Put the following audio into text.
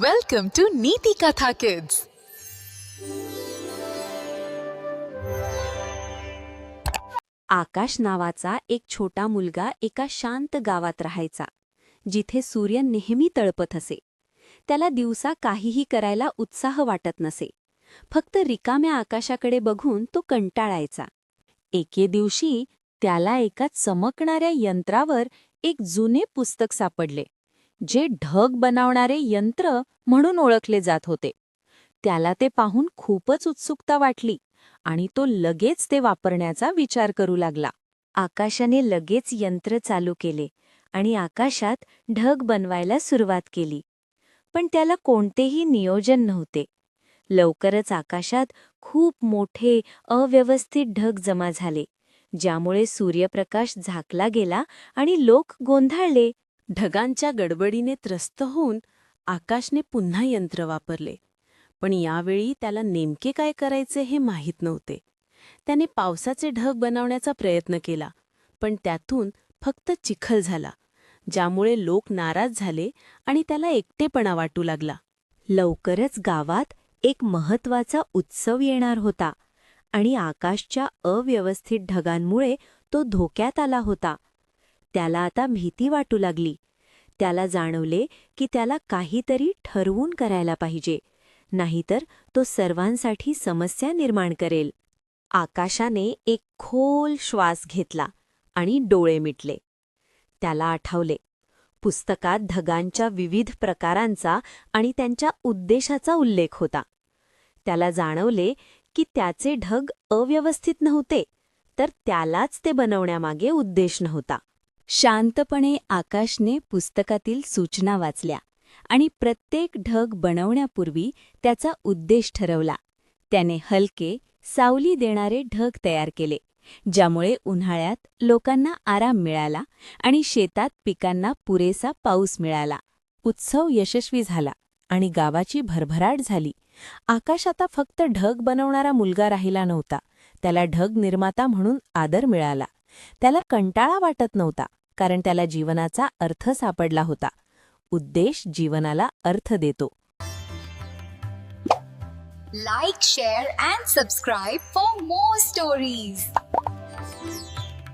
Welcome to नीति कथा kids आकाश नावाचा एक छोटा मुलगा एका शांत गावात राहायचा जिथे सूर्य नेहमी तळपत असे. त्याला दिवसा काहीही करायला उत्साह वाटत नसे. फक्त रिकाम्या आकाशाकडे बघून तो कंटाळायचा. एके दिवशी त्याला एका चमकणाऱ्या यंत्रावर एक जुने पुस्तक सापडले. जे ढग बनवणारे यंत्र म्हणून ओळखले जात होते. त्याला ते पाहून खूपच उत्सुकता वाटली आणि तो लगेच ते वापरण्याचा विचार करू लागला. आकाशाने लगेच यंत्र चालू केले आणि आकाशात ढग बनवायला सुरुवात केली. पण त्याला कोणतेही नियोजन नव्हते. लवकरच आकाशात खूप मोठे अव्यवस्थित ढग जमा झाले ज्यामुळे सूर्यप्रकाश झाकला गेला आणि लोक गोंधळले. ढगांच्या गडबडीने त्रस्त होऊन आकाशने पुन्हा यंत्र वापरले. पण यावेळी त्याला नेमके काय करायचे हे माहीत नव्हते. त्याने पावसाचे ढग बनवण्याचा प्रयत्न केला पण त्यातून फक्त चिखल झाला ज्यामुळे लोक नाराज झाले आणि त्याला एकटेपणा वाटू लागला. लवकरच गावात एक महत्त्वाचा उत्सव येणार होता आणि आकाशच्या अव्यवस्थित ढगांमुळे तो धोक्यात आला होता. त्याला आता भीती वाटू लागली. त्याला जाणवले की त्याला काहीतरी ठरवून करायला पाहिजे. नाहीतर तो सर्वांसाठी समस्या निर्माण करेल. आकाशाने एक खोल श्वास घेतला आणि डोळे मिटले. त्याला आठवले. पुस्तकात ढगांच्या विविध प्रकारांचा आणि त्यांच्या उद्देशाचा उल्लेख होता. त्याला जाणवले की त्याचे ढग अव्यवस्थित नव्हते तर त्यालाच ते बनवण्यामागे उद्देश नव्हता. शांतपणे आकाशने पुस्तकातील सूचना वाचल्या आणि प्रत्येक ढग बनवण्यापूर्वी त्याचा उद्देश ठरवला. त्याने हलके सावली देणारे ढग तयार केले ज्यामुळे उन्हाळ्यात लोकांना आराम मिळाला आणि शेतात पिकांना पुरेसा पाऊस मिळाला. उत्सव यशस्वी झाला आणि गावाची भरभराट झाली. आकाश आता फक्त ढग बनवणारा मुलगा राहिला नव्हता. त्याला ढग निर्माता म्हणून आदर मिळाला. त्याला कंटाळा वाटत नव्हता कारण त्याला जीवनाचा अर्थ सापडला होता. उद्देश जीवनाला अर्थ देतो. Like share and subscribe for more stories